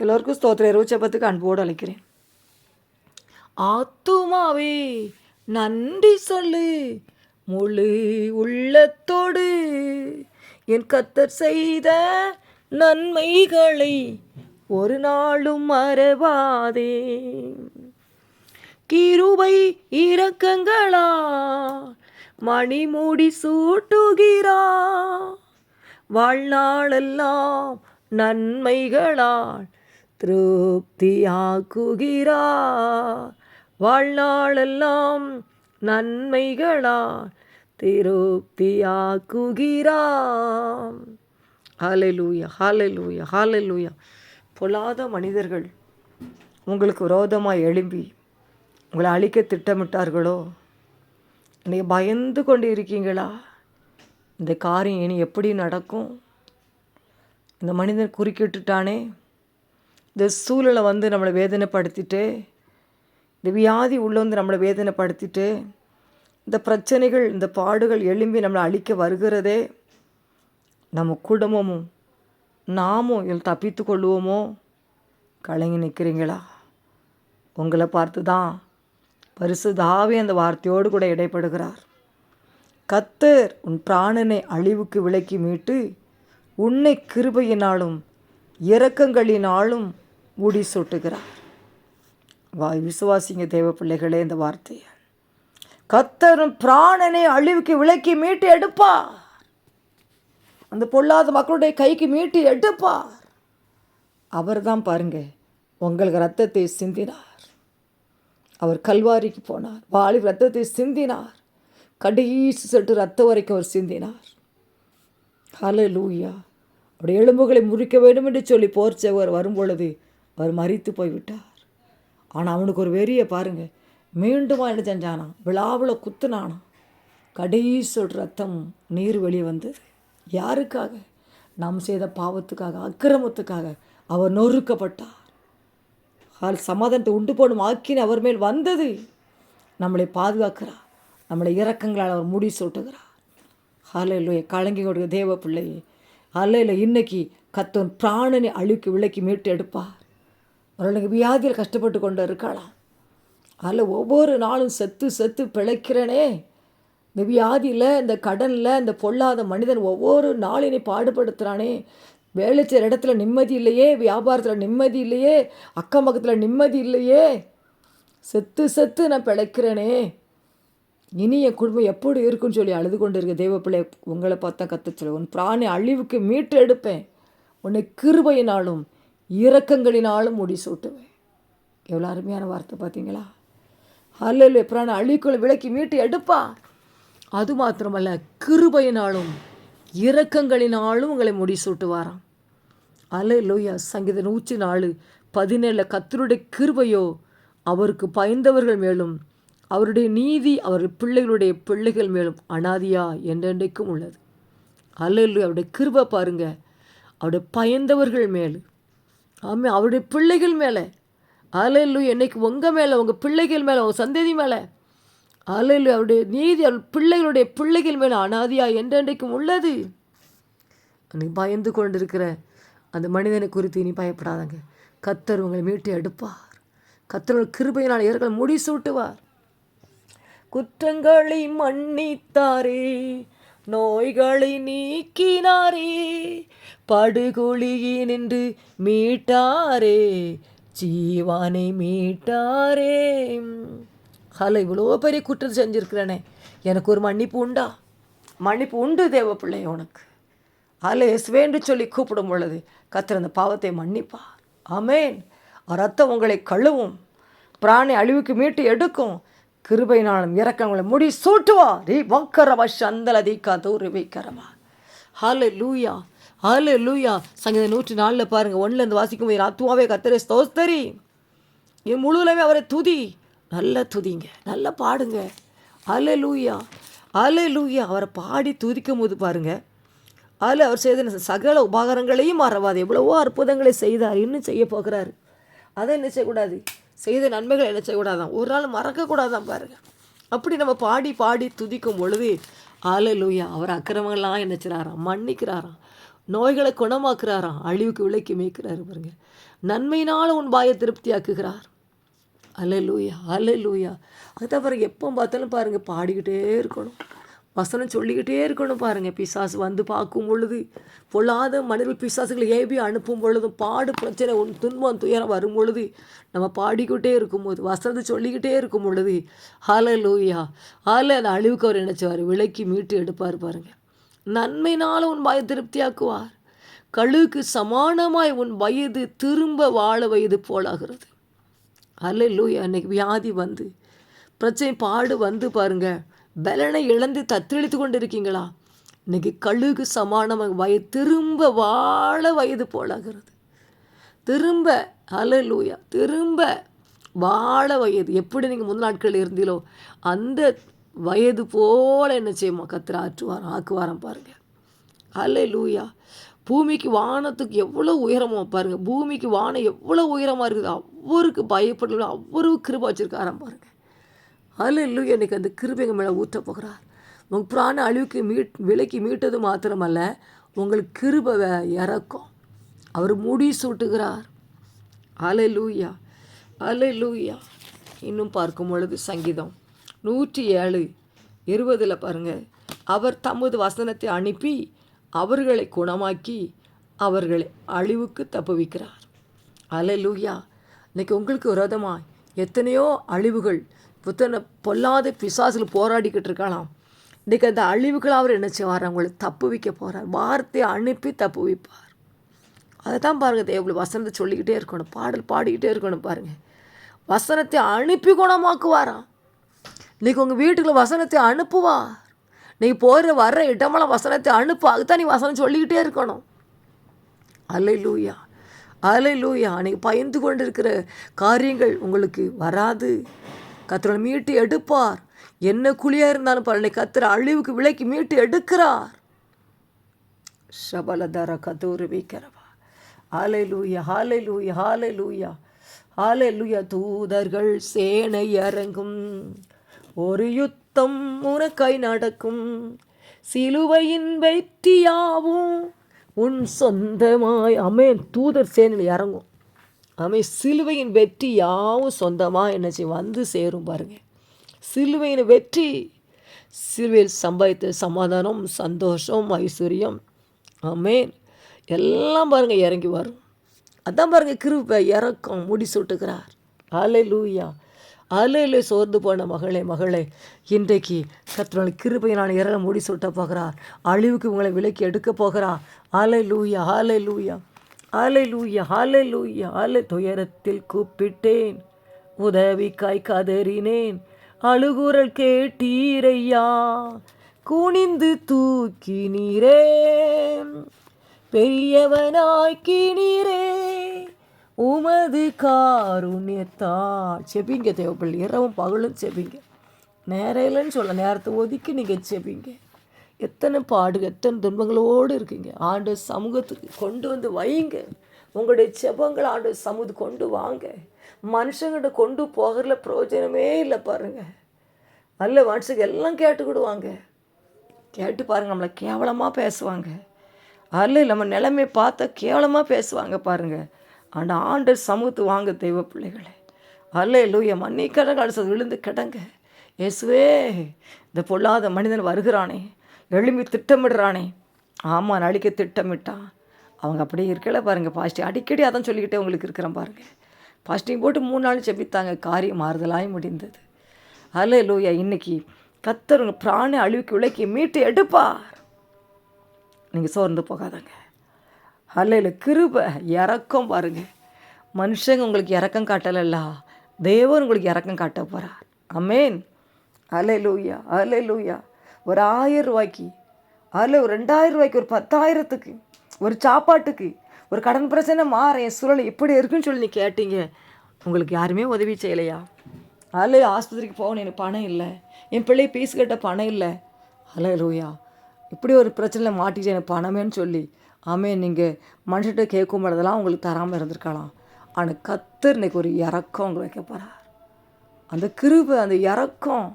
எல்லோருக்கும் ஸ்தோத்திர இரவுச்சபத்துக்கு அன்போடு அழைக்கிறேன் ஆத்துமாவே நன்றி சொல்லு முழு உள்ளத்தோடு என் கத்தர் செய்த நன்மைகளை ஒரு நாளும் மறவாதே கிருபை இரக்கங்களா மணிமூடி சூட்டுகிறா வாழ்நாளெல்லாம் நன்மைகளால் திருப்தியாக்குகிறா. வாழ்நாளெல்லாம் நன்மைகளா திருப்தியாக்குகிறாம் ஹாலலூயா ஹாலலூயா ஹாலலூயா பொல்லாத மனிதர்கள் உங்களுக்கு விரோதமாக எழும்பி உங்களை அழிக்க திட்டமிட்டார்களோ? நீங்கள் பயந்து கொண்டு இருக்கீங்களா இந்த காரியம் இனி எப்படி நடக்கும்? இந்த மனிதன் குறுக்கிட்டுட்டானே? இந்த சூழலை வந்து நம்மளை வேதனைப்படுத்திட்டு இந்த வியாதி உள்ள வந்து நம்மளை வேதனைப்படுத்திட்டு இந்த பிரச்சனைகள் இந்த பாடுகள் எழும்பி நம்மளை அழிக்க வருகிறதே நம்ம குடும்பமும் நாமும் இதில் தப்பித்து கொள்வோமோ கலங்கி நிற்கிறீங்களா உங்களை பார்த்து தான் பரிசுதாவே அந்த வார்த்தையோடு கூட இடைப்படுகிறார். கத்தர் உன் பிராணனை அழிவுக்கு விலக்கி மீட்டு உன்னை கிருபையினாலும் இரக்கங்களினாலும் முடி சூட்டுகிறார் வா விசுவாசிங்க தேவ பிள்ளைகளே இந்த வார்த்தையை. கத்தரும் பிராணனை அழிவுக்கு விலக்கி மீட்டு எடுப்பார். அந்த பொல்லாத மக்களுடைய கைக்கு மீட்டு எடுப்பார். அவர் தான் பாருங்க உங்களுக்கு ரத்தத்தை சிந்தினார். அவர் கல்வாரிக்கு போனார் வாலி ரத்தத்தை சிந்தினார். கடைசி சட்டு ரத்தம் வரைக்கும் அவர் சிந்தினார். ஹலோ லூயா அவருடைய எலும்புகளை முறிக்க வேண்டும் என்று சொல்லி போர்ச்சவர் வரும்பொழுது அவர் மறித்து போய்விட்டார். ஆனால் அவனுக்கு ஒரு வெறியை பாருங்கள் மீண்டுமா என்ன செஞ்சானா? விழாவில் குத்துனானா? கடைசி ரத்தம் நீர் வெளியே வந்தது. யாருக்காக? நாம் செய்த பாவத்துக்காக அக்கிரமத்துக்காக அவர் நொறுக்கப்பட்டார். ஆள் சமாதானத்தை உண்டு போடும் ஆக்கினி அவர் மேல் வந்தது. நம்மளை பாதுகாக்கிறார். நம்மளை இரக்கங்களால் அவர் முடி சூட்டுகிறார். ஹலையிலோய கலங்கி கொடுக்க தேவ பிள்ளையே ஹலையில் இன்னைக்கு கத்தோன் பிராணனை அழுக்கி விளக்கி மீட்டு எடுப்பார். அவர்களுக்கு வியாதியில் கஷ்டப்பட்டு கொண்டு இருக்கலாம் அதில் ஒவ்வொரு நாளும் செத்து செத்து பிழைக்கிறனே. இந்த வியாதியில் இந்த கடனில் இந்த பொல்லாத மனிதன் ஒவ்வொரு நாளினை பாடுபடுத்துகிறானே வேலை செய்கிற இடத்துல நிம்மதி இல்லையே வியாபாரத்தில் நிம்மதி இல்லையே அக்கம் பக்கத்தில் நிம்மதி இல்லையே. செத்து செத்து நான் பிழைக்கிறேனே. இனி என் குடும்பம் எப்படி இருக்குன்னு சொல்லி அழுது கொண்டு இருக்க தெய்வ பிள்ளை உங்களை பார்த்தா கற்றுச்சல உன் பிராணி அழிவுக்கு மீட்டு எடுப்பேன் உன்னை கிருபையினாலும் இரக்கங்களினாலும் முடி சூட்டுவேன் எவ்வளோ அருமையான வார்த்தை பார்த்தீங்களா? அல்ல பிராண அழிக்குள்ள விளக்கி மீட்டு எடுப்பா அது மாத்திரமல்ல கிருபையினாலும் இரக்கங்களினாலும் உங்களை முடி சூட்டுவாராம் லோயா சங்கீத நூற்றி நாலு பதினேழில் கத்தருடைய கிருபையோ அவருக்கு பயந்தவர்கள் மேலும் அவருடைய நீதி அவர் பிள்ளைகளுடைய பிள்ளைகள் மேலும் அனாதியா என்றென்றைக்கும் உள்ளது. அல்ல அவருடைய கிருபை பாருங்க. அவருடைய பயந்தவர்கள் மேலும் ஆமே அவருடைய பிள்ளைகள் மேலே. அலையிலு என்னைக்கு உங்கள் மேலே உங்கள் பிள்ளைகள் மேலே உங்கள் சந்ததி மேலே. அலையிலு அவருடைய நீதி அவர் பிள்ளைகளுடைய பிள்ளைகள் மேலே அனாதியா என்றென்றைக்கும் உள்ளது. நீ பயந்து கொண்டிருக்கிற அந்த மனிதனை குறித்து இனி பயப்படாதங்க. கத்தர் உங்களை மீட்டு எடுப்பார். கத்தரோட கிருபையினால் இவர்கள் முடி சூட்டுவார் குற்றங்களை மன்னித்தாரே நோய்களை நீக்கினாரே படுகொழியில் நின்று மீட்டாரே ஜீவானை மீட்டாரே. ஹலோ இவ்வளோ பெரிய குற்றம் செஞ்சுருக்கிறேனே. எனக்கு ஒரு மன்னிப்பு உண்டா? மன்னிப்பு உண்டு தேவ பிள்ளை உனக்கு அல்ல என்று சொல்லி கூப்பிடும் பொழுது கத்திர அந்த பாவத்தை மன்னிப்பார். அமேன் ரத்தம் உங்களை கழுவும் பிராணி அழிவுக்கு மீட்டு எடுக்கும். கிருபையினாலும் இறக்கங்களை முடி சூட்டுவா ரீ வக்கரவா சந்தல தீக்கா தூரி வைக்கிறவா ஹலோ லூயா ஹால லூயா சங்கீத நூற்றி நாலில் பாருங்கள் ஒன்றுலேருந்து வாசிக்கும் போது அத்துவாவே கத்திர ஸ்தோஸ்தரி. என் முழுவதுமே அவரை துதி. நல்லா துதிங்க. நல்லா பாடுங்க. அலே லூயா அலே லூயா அவரை பாடி துதிக்கும் போது பாருங்கள் அதில் அவர் செய்த சகல உபகாரங்களையும் மறவாது எவ்வளவோ அற்புதங்களை செய்தார். இன்னும் செய்ய போகிறாரு. அதை என்ன செய்யக்கூடாது? செய்த நன்மைகளை என்ன செய்யக்கூடாதான்? ஒரு நாள் மறக்கக்கூடாதான் பாருங்க. அப்படி நம்ம பாடி பாடி துதிக்கும் பொழுது ஆலலூயா அவர் அக்கிரமங்கள்லாம் என்ன செய்கிறாராம் மன்னிக்கிறாராம். நோய்களை குணமாக்குறாராம் அழிவுக்கு விலைக்கு மேய்க்கிறாரு பாருங்க. நன்மையினால் உன் பாயை திருப்தியாக்குகிறார். அலலூயா அலலூயா அதுதான் பாருங்கள் எப்போ பார்த்தாலும் பாருங்கள் பாடிக்கிட்டே இருக்கணும். வசனம் சொல்லிக்கிட்டே இருக்கணும் பாருங்கள் பிசாசு வந்து பார்க்கும் பொழுது பொல்லாத மனிதர்கள் பிசாசுகளை ஏபி அனுப்பும் பொழுதும் பாடு பிரச்சனை உன் துன்பம் துயரம் வரும் பொழுது நம்ம பாடிக்கிட்டே இருக்கும்போது வசனத்தை சொல்லிக்கிட்டே இருக்கும் பொழுது ஹால லூயா ஹால அந்த அழிவுக்கு அவர் நினச்சவார் விலைக்கு மீட்டு எடுப்பார் பாருங்கள் நன்மையினால் உன் வயது திருப்தியாக்குவார். கழுக்கு சமானமாய் உன் வயது திரும்ப வாழ வயது போலாகிறது. அல்ல லூயா அன்னைக்கு வியாதி வந்து பிரச்சனை பாடு வந்து பாருங்க. பலனை இழந்து தத்தளித்து கொண்டு இருக்கீங்களா இன்னைக்கு கழுகு சமானமாக வயது திரும்ப வாழ வயது போலாகிறது. திரும்ப அல லூயா திரும்ப வாழ வயது எப்படி நீங்கள் முதல் நாட்கள் இருந்தீங்களோ அந்த வயது போல் என்ன செய்யுமா? கத்திர ஆற்றுவார் ஆக்குவாரம் பாருங்கள் அலை லூயா பூமிக்கு வானத்துக்கு எவ்வளோ உயரமாக பாருங்கள் பூமிக்கு வானம் எவ்வளோ உயரமாக இருக்குது. அவருக்கு பயப்படல அவ்வளவு கிருபா வச்சுருக்காராம் பாருங்கள் அலை லூயா இன்னைக்கு அந்த கிருபைங்க மேலே ஊற்ற போகிறார். உங்கள் பிராண அழிவுக்கு மீட் விலைக்கு மீட்டது மாத்திரமல்ல உங்களுக்கு கிருபை இறக்கும். அவர் முடி சூட்டுகிறார். அலை லூயா அலை லூயா இன்னும் பார்க்கும் பொழுது சங்கீதம். நூற்றி ஏழு இருபதில் பாருங்கள் அவர் தமது வசனத்தை அனுப்பி அவர்களை குணமாக்கி அவர்களை அழிவுக்கு தப்புவிக்கிறார். அலலூயா இன்றைக்கி உங்களுக்கு விரோதமாக எத்தனையோ அழிவுகள். புத்தனை பொல்லாத பிசாசில் போராடிக்கிட்டு இருக்கலாம். இன்றைக்கி அந்த அழிவுகளாக அவர் என்ன செய்வார்? அவங்களை தப்பு வைக்க போகிறார் வார்த்தையை அனுப்பி தப்பு வைப்பார் அதை தான் பாருங்கள் தேவ வசனத்தை சொல்லிக்கிட்டே இருக்கணும். பாடல் பாடிக்கிட்டே இருக்கணும் பாருங்கள் வசனத்தை அனுப்பி குணமாக்குவாராம். இன்னைக்கு உங்கள் வீட்டுக்குள்ள வசனத்தை அனுப்புவா நீ போகிற வர்ற இடமெல்லாம் வசனத்தை அனுப்பு. அதுதான் நீ வசனம் சொல்லிக்கிட்டே இருக்கணும். அலை லூயா அலை லூயா நீ பயந்து கொண்டு இருக்கிற காரியங்கள் உங்களுக்கு வராது. கத்திரோட மீட்டு எடுப்பார். என்ன குழியாக இருந்தாலும் பரவாயில்ல. கத்திர அழிவுக்கு விலைக்கு மீட்டு எடுக்கிறார். சபலதர கதூரு வைக்கிறவா. ஆலை லூயா ஆலை லூயா ஆலை லூயா ஆலை லூயா தூதர்கள் சேனை இறங்கும். ஒரு யுத்தம் உனக்காய் நடக்கும். சிலுவையின் வெற்றியாவும் உன் சொந்தமாய். அமேன். தூதர் சேனில் இறங்கும். அமே சிலுவையின் வெற்றி யாவும் சொந்தமாக என்ன வந்து சேரும் பாருங்க. சிலுவையின் வெற்றி சிலுவையில் சம்பாதித்த சமாதானம் சந்தோஷம் ஐஸ்வர்யம். ஆமேன் எல்லாம் பாருங்க இறங்கி வரும். அதான் பாருங்க கிருப்பை இறக்கம் முடி சுட்டுக்கிறார் அலை லூயா அலையில சோர்ந்து போன மகளே மகளே இன்றைக்கு கத்தனால் கிருபையை நான் இறல முடி சுட்ட போகிறார். அழிவுக்கு உங்களை விலக்கி எடுக்க போகிறார். அலை லூயா ஆலை லூயா அலை லூயா ஆலை லூயா ஆலை துயரத்தில் கூப்பிட்டேன். உதவிக்காய் கதறினேன். அழுகுரல் கேட்டீரையா? குனிந்து தூக்கினீரே. பெரியவனாய்க்கினீரே உமது காருண்யத்தால். செபிங்க தேவைப்பள்ளி இரவும் பகலும் செபிங்க. நேரம் இல்லைன்னு சொல்ல நேரத்தை ஒதுக்கி நீங்கள் செபிங்க. எத்தனை பாடு எத்தனை துன்பங்களோடு இருக்கீங்க. ஆண்டு சமூகத்துக்கு கொண்டு வந்து வைங்க. உங்களுடைய செபங்களை ஆண்டு சமூகத்து கொண்டு வாங்க. மனுஷங்கிட்ட கொண்டு போகிறதுல பிரயோஜனமே இல்லை பாருங்கள் நல்ல மனுஷங்க எல்லாம் கேட்டுக்கிடுவாங்க கேட்டு பாருங்கள் நம்மளை கேவலமாக பேசுவாங்க. அதில் நம்ம நிலைமை பார்த்தா கேவலமாக பேசுவாங்க பாருங்கள் ஆண்ட ஆண்டு சமூகத்து வாங்க தெய்வ பிள்ளைகளே. அல்ல லூய மண்ணி கடங்காடு விழுந்து கிடங்க. இயேசுவே இந்த பொல்லாத மனிதன் வருகிறானே. எழும்பி திட்டமிடுறானே. ஆமாம் அழிக்க திட்டமிட்டான். அவங்க அப்படியே இருக்கல பாருங்கள் பாசிட்டிவ் அடிக்கடி அதான் சொல்லிக்கிட்டே உங்களுக்கு இருக்கிறேன் பாருங்கள் பாஸ்டிங் போட்டு மூணு நாள் செபித்தாங்க காரியம் மாறுதலாய் முடிந்தது. அல்ல லூயா இன்னைக்கு கத்தருங்க பிராண அழிவுக்கு விளக்கி மீட்டு எடுப்பார். நீங்கள் சோர்ந்து போகாதங்க. அல்ல கிருப இறக்கம் பாருங்க. மனுஷங்க உங்களுக்கு இறக்கம் காட்டலல்லா. தேவன் உங்களுக்கு இறக்கம் காட்ட போகிறார் அமேன் அலை லூயா அலை லூயா ஒரு ஆயிரம் ரூபாய்க்கு அதில் ஒரு ரெண்டாயிரம் ரூபாய்க்கு ஒரு பத்தாயிரத்துக்கு ஒரு சாப்பாட்டுக்கு ஒரு கடன் பிரச்சனை மாற என் சூழல் எப்படி இருக்குன்னு சொல்லி நீ கேட்டீங்க. உங்களுக்கு யாருமே உதவி செய்யலையா? அதில் ஆஸ்பத்திரிக்கு போகணும் எனக்கு பணம் இல்லை. என் பிள்ளையை பீஸ் கட்ட பணம் இல்லை. அலை லூயா இப்படி ஒரு பிரச்சனையில் மாட்டிச்சு எனக்கு பணமேன்னு சொல்லி ஆமே நீங்கள் மனுஷன்கிட்ட கேட்கும் பொழுதெல்லாம் உங்களுக்கு தராமல் இருந்திருக்கலாம். ஆனால் கத்தர் இன்னைக்கு ஒரு இறக்கம் உங்களுக்கு வைக்க போகிறார் அந்த கிருபை அந்த இறக்கம்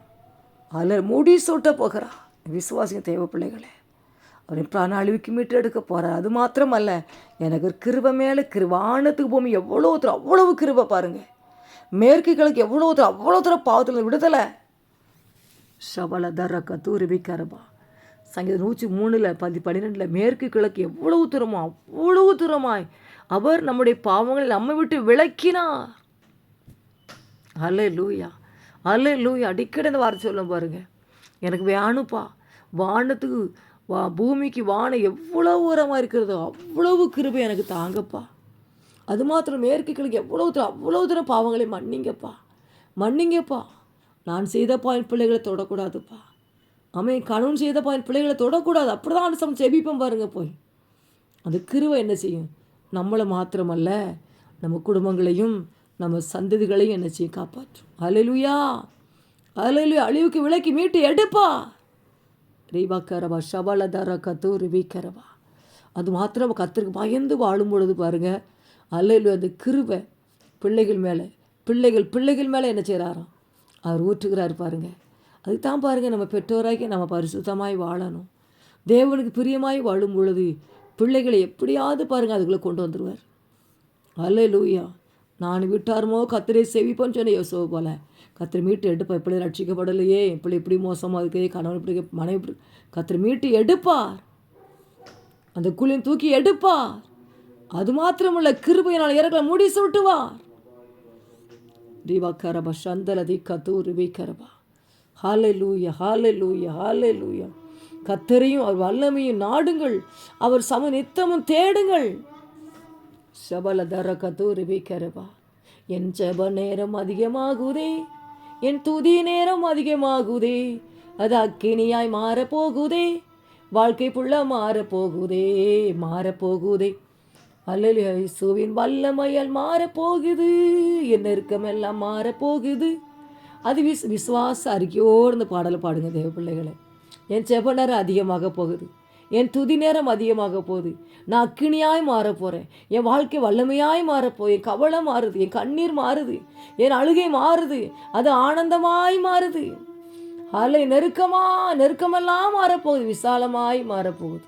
அதில் முடி சூட்ட போகிறா விசுவாசிங்க தேவை பிள்ளைகளே. அவர் பிராண அழிவுக்கு மீட்டு எடுக்க போகிறார் அது மாத்திரமல்ல எனக்கு ஒரு கிருபை மேலே கிருப வானத்துக்கு பூமி எவ்வளோ தூரம் அவ்வளவு கிருபை பாருங்கள் மேற்கு கிழக்கு எவ்வளோ தூரம் அவ்வளோ தூரம் பாவத்தில் விடுதலை. சபல தர கத்தூரி கரபா சங்கீதம் நூற்றி மூணில் பதி பன்னிரெண்டில் மேற்கு கிழக்கு எவ்வளவு தூரமோ அவ்வளவு தூரமாய் அவர் நம்முடைய பாவங்களை நம்மை விட்டு விளக்கினார் அலே லூயா அலே லூயா அடிக்கடி இந்த வார்த்தை சொல்ல பாருங்க. எனக்கு வேணுப்பா வானத்துக்கு வா பூமிக்கு வானம் எவ்வளோ உரமாக இருக்கிறதோ அவ்வளவு கிருபை எனக்கு தாங்கப்பா. அது மாத்திரம் மேற்கு கிழக்கு எவ்வளோ தூரம் அவ்வளோ தூரம் பாவங்களை மன்னிங்கப்பா. மன்னிங்கப்பா. நான் செய்த பாயின் பிள்ளைகளை தொடக்கூடாதுப்பா. அமை கணவன் செய்த பாயின் பிள்ளைகளை தொடக்கூடாது. அப்படி தான் அனுசம் செபிப்போம் பாருங்கள் போய். அந்த கிருவை என்ன செய்யும்? நம்மளை மாத்திரமல்ல நம்ம குடும்பங்களையும் நம்ம சந்ததிகளையும் என்ன செய்யும்? காப்பாற்றும். அலையிலுயா அலையிலுயா அழிவுக்கு விலைக்கு மீட்டு எடுப்பா. ரீபாக்கரவா ஷபலதர கத்து ரிபிக்கரவா அது மாத்திரம் கத்திற்கு பயந்து வாழும் பொழுது பாருங்க அல்லையிலு அந்த கிருவை பிள்ளைகள் மேலே பிள்ளைகள் பிள்ளைகள் மேலே என்ன செய்கிறாராம் அவர் ஊற்றுகிறார் பாருங்கள் அதுக்கு தான் பாருங்கள் நம்ம பெற்றோராக்கி நம்ம பரிசுத்தமாய் வாழணும். தேவனுக்கு பிரியமாய் வாழும் பொழுது பிள்ளைகளை எப்படியாவது பாருங்கள் அதுக்குள்ளே கொண்டு வந்துடுவார் அல்ல லூயா நான் விட்டாருமோ கத்திரை செவிப்போன்னு சொன்ன யோசோ போல. கத்திரி மீட்டு எடுப்பா இப்படி ரட்சிக்கப்படலையே இப்படி இப்படி மோசமாக இருக்கே கணவன் இப்படி மனைவி இப்படி மீட்டு எடுப்பார். அந்த குழியும் தூக்கி எடுப்பார். அது மாத்திரமல்ல கிருபையினால் இறக்கல முடி சுட்டுவார் கரபா சந்தலதி கத்தூர் விகரபா ஹாலே லூயா ஹாலே லூயா லூயா கத்தரையும் அவர் வல்லமையும் நாடுங்கள். அவர் சம நித்தமும் தேடுங்கள். சபல தர கதூரிபி விகரபா என் ஜெப நேரம் அதிகமாகுதே. என் துதி நேரம் அதிகமாகுதே. அது அக்கினியாய் மாறப்போகுதே. வாழ்க்கை புள்ள மாறப்போகுதே மாறப்போகுதே. அல்லது இயேசுவின் வல்லமையால் மாறப்போகுது. என் நெருக்கமெல்லாம் மாறப்போகுது. அது விஸ் விஸ்வாச அறிக்கையோடு இந்த பாடலை பாடுங்க தேவ பிள்ளைகளை. என் செப நேரம் அதிகமாக போகுது. என் துதி நேரம் அதிகமாக போகுது. நான் அக்கினியாய் மாற போகிறேன் என் வாழ்க்கை வல்லமையாய் மாறப்போ என் கவலை மாறுது. என் கண்ணீர் மாறுது. என் அழுகை மாறுது. அது ஆனந்தமாய் மாறுது. அலை நெருக்கமா நெருக்கமெல்லாம் மாறப்போகுது விசாலமாய் மாறப்போகுது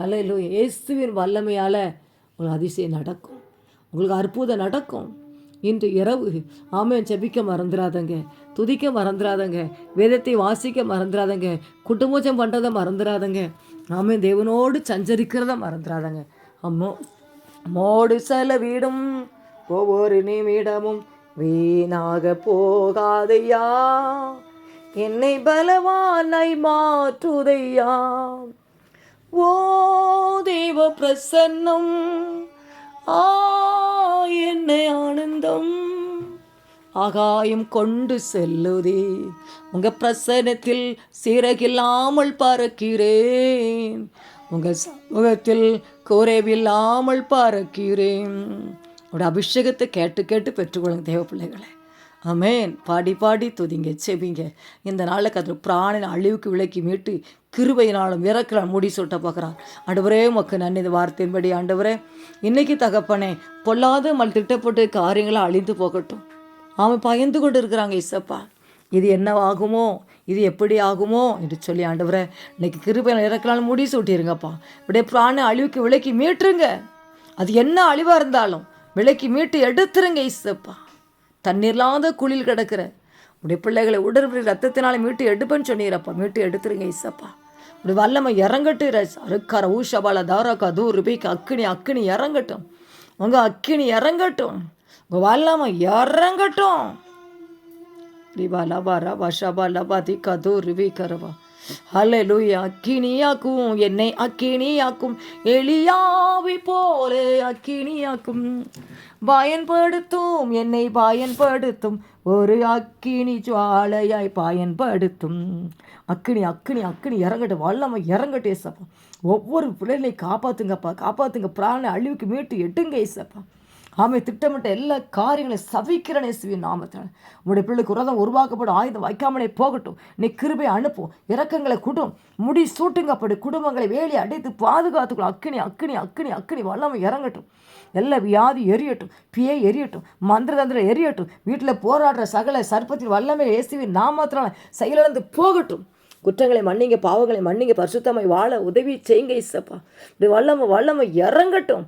அலையிலும் இயேசுவின் வல்லமையால் உங்களுக்கு அதிசயம் நடக்கும். உங்களுக்கு அற்புதம் நடக்கும். இன்று இரவு. ஆமையை ஜெபிக்க மறந்துடாதங்க துதிக்க மறந்துடாதங்க வேதத்தை வாசிக்க மறந்துடாதங்க குட்டுமூச்சம் பண்ணுறதை மறந்துடாதங்க ஆமென் தேவனோடு சஞ்சரிக்கிறத மறந்துடாதங்க அம்மோ மோடு செலவிடும் ஒவ்வொரு நிமிடமும் வீணாக போகாதையா? என்னை பலவானை மாற்றுதையா? ஓ தேவ பிரசன்னம். ஆ என்னை ஆனந்தம். ஆகாயம் கொண்டு செல்லுதே. உங்க பிரசனத்தில் சிறகில்லாமல் பறக்கிறேன். உங்க சமூகத்தில் குறைவில்லாமல் பறக்கிறேன். உங்களோட அபிஷேகத்தை கேட்டு கேட்டு பெற்றுக்கொள்ளுங்க தேவ பிள்ளைகளை. அமேன் பாடி பாடி துதிங்க செவிங்க இந்த நாளில் கத்திர பிராணின் அழிவுக்கு விலக்கி மீட்டு கிருபையினாலும் இறக்கலாம் முடி சுட்ட பார்க்குறான் ஆண்டவரே மக்கு நன்றி. இந்த வார்த்தையின்படி ஆண்டவரே இன்னைக்கு தகப்பனே பொல்லாத மல் திட்டப்பட்டு காரியங்களை அழிந்து போகட்டும். அவன் பயந்து கொண்டு இருக்கிறாங்க இசப்பா. இது என்னவாகுமோ? இது எப்படி ஆகுமோ? என்று சொல்லி ஆண்டவரே இன்னைக்கு கிருபையில் இறக்கலாம் முடி சூட்டிருங்கப்பா இப்படியே பிராண அழிவுக்கு விலக்கி மீட்டுருங்க. அது என்ன அழிவாக இருந்தாலும் விலக்கி மீட்டு எடுத்துருங்க இசப்பா. தண்ணீர்லாத குளில் கிடக்கிற உடைய பிள்ளைகளை உடற்படி ரத்தத்தினால மீட்டு எடுப்பேன்னு சொன்னீரப்பா. மீட்டு எடுத்துருங்க ஈசப்பா. இப்படி வல்லமை இறங்கட்டு அருக்கார ஊஷபால தாராக்கா தூர் ருபிக்கு அக்கினி அக்கினி இறங்கட்டும். உங்கள் அக்கினி இறங்கட்டும். உங்கள் வல்லமை இறங்கட்டும். ரிபா லபா ரபா ஷபா லபா திக்கா தூர் ரிவி கரவா. ஹalleluya அக்கினியாக்கும் என்னை அக்கினியாக்கும் எளியாவி போலே அக்கினியாக்கும். பயன்படுத்தும் என்னை பயன்படுத்தும் ஒரு அக்கினி ஜுவாலையாய் பயன்படுத்தும். அக்கினி அக்கினி அக்கினி இறங்கட்டும் வல்லமை இறங்கட்டும் ஏசப்பா. ஒவ்வொரு பிள்ளைகளையும் காப்பாத்துங்கப்பா காப்பாத்துங்க. பிராண அழிவுக்கு மீட்டு எட்டுங்க ஏசப்பா. ஆமை திட்டமிட்ட எல்லா காரியங்களையும் சபிக்கிறேன் இயேசுவின் நாமத்தினால் உங்களுடைய பிள்ளைக்கு உரதம் உருவாக்கப்படும் ஆயுதம் வைக்காமலே போகட்டும். நீ கிருபை அனுப்பும் இறக்கங்களை குடும் முடி சூட்டுங்கப்படு குடும்பங்களை வேலி அடைத்து பாதுகாத்துக்கணும் அக்கினி அக்கினி அக்கினி அக்கினி வல்லமை இறங்கட்டும். எல்லா வியாதி எரியட்டும் பியை எரியட்டும் மந்திரதந்திரம் எரியட்டும். வீட்டில் போராடுற சகல சர்ப்பத்தின் வல்லமை இயேசுவின் நாமத்தினால் செயலிழந்து போகட்டும். குற்றங்களை மன்னிங்க பாவங்களை மன்னிங்க பரிசுத்தமாய் வாழ உதவி செய்யுங்க இசப்பா இப்படி வல்லமை வல்லமை இறங்கட்டும்.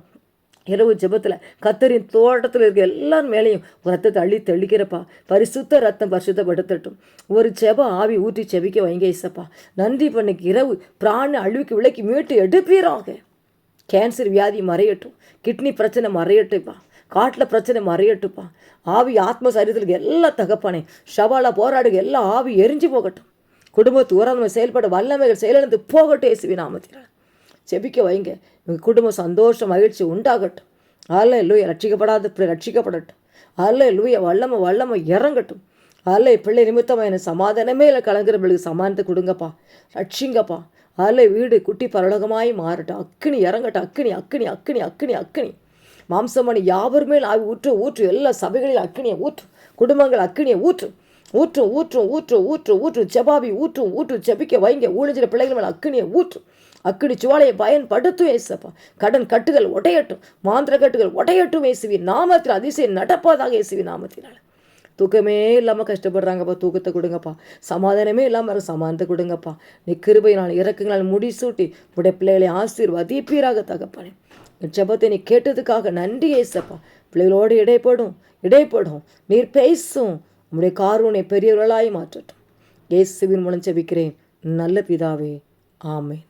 இரவு ஜெபத்தில் கத்தரின் தோட்டத்தில் இருக்க எல்லார் மேலேயும் ரத்தத்தை அள்ளி தெளிக்கிறப்பா. பரிசுத்த ரத்தம் பரிசுத்தப்படுத்தட்டும். ஒரு ஜெப ஆவி ஊற்றி செபிக்க வைங்க இசப்பா நன்றி பண்ணுக்கு இரவு பிராண அழிவுக்கு விலைக்கு மீட்டு எடுப்பீராக. கேன்சர் வியாதி மறையட்டும். கிட்னி பிரச்சனை மறையட்டுப்பா. காட்டில் பிரச்சனை மறையட்டுப்பா. ஆவி ஆத்ம சரீரத்தில் எல்லா தகப்பானே ஷவாலா போராடுக எல்லா ஆவி எரிஞ்சு போகட்டும். குடும்பத்து உறவு செயல்பட வல்லமைகள் செயலிழந்து போகட்டும் இயேசுவி நாமத்தினால். செபிக்க வைங்க. உங்கள் குடும்பம் சந்தோஷம் மகிழ்ச்சி உண்டாகட்டும். அல்ல லூய ரட்சிக்கப்படாத பிள்ளை ரட்சிக்கப்படட்டும். அல்ல லூய வல்லம வல்லம இறங்கட்டும். அல்ல பிள்ளை நிமித்தமாக எனக்கு சமாதானமே இல்லை. கலங்குறவர்களுக்கு சமாதானத்தை கொடுங்கப்பா. ரட்சிங்கப்பா. அல்ல வீடு குட்டி பரலோகமாய் மாறட்டும். அக்கினி இறங்கட்டும். அக்கினி அக்கினி அக்கினி அக்கினி அக்கினி மாம்சமணி யாவருமே ஆவி ஊற்று ஊற்று. எல்லா சபைகளில் அக்கினியை ஊற்று. குடும்பங்கள் அக்கினியை ஊற்று. ஊற்றும் ஊற்றும் ஊற்று ஊற்றும் ஊற்று. செபாபி ஊற்றும் ஊற்று. செபிக்க வைங்க. ஊழிஞ்சிற பிள்ளைகள் மேலே அக்கினியை ஊற்று. அக்கடி சுவாலையை பயன்படுத்தும் ஏசப்பா. கடன் கட்டுகள் உடையட்டும் மாந்திர கட்டுகள் உடையட்டும் ஏசுவி நாமத்தில் அதிசயம் நடப்பதாக ஏசுவி நாமத்தினால. தூக்கமே இல்லாமல் கஷ்டப்படுறாங்கப்பா தூக்கத்தை கொடுங்கப்பா. சமாதானமே இல்லாமல் சமாதானத்தை கொடுங்கப்பா. நீ கிருபையினால் இறக்குங்களால் முடிசூட்டி உடைய பிள்ளைகளை ஆசீர்வதிப்பீராக தகப்பானே. ஜபத்தை நீ கேட்டதுக்காக நன்றி ஏசப்பா. பிள்ளைகளோடு இடைப்படும் இடைப்படும். நீர் பேசும். உங்களுடைய காரூனை பெரியவர்களாய் மாற்றட்டும். இயேசுவின் மூலம் ஜெபிக்கிறேன். நல்ல பிதாவே. ஆமேன்.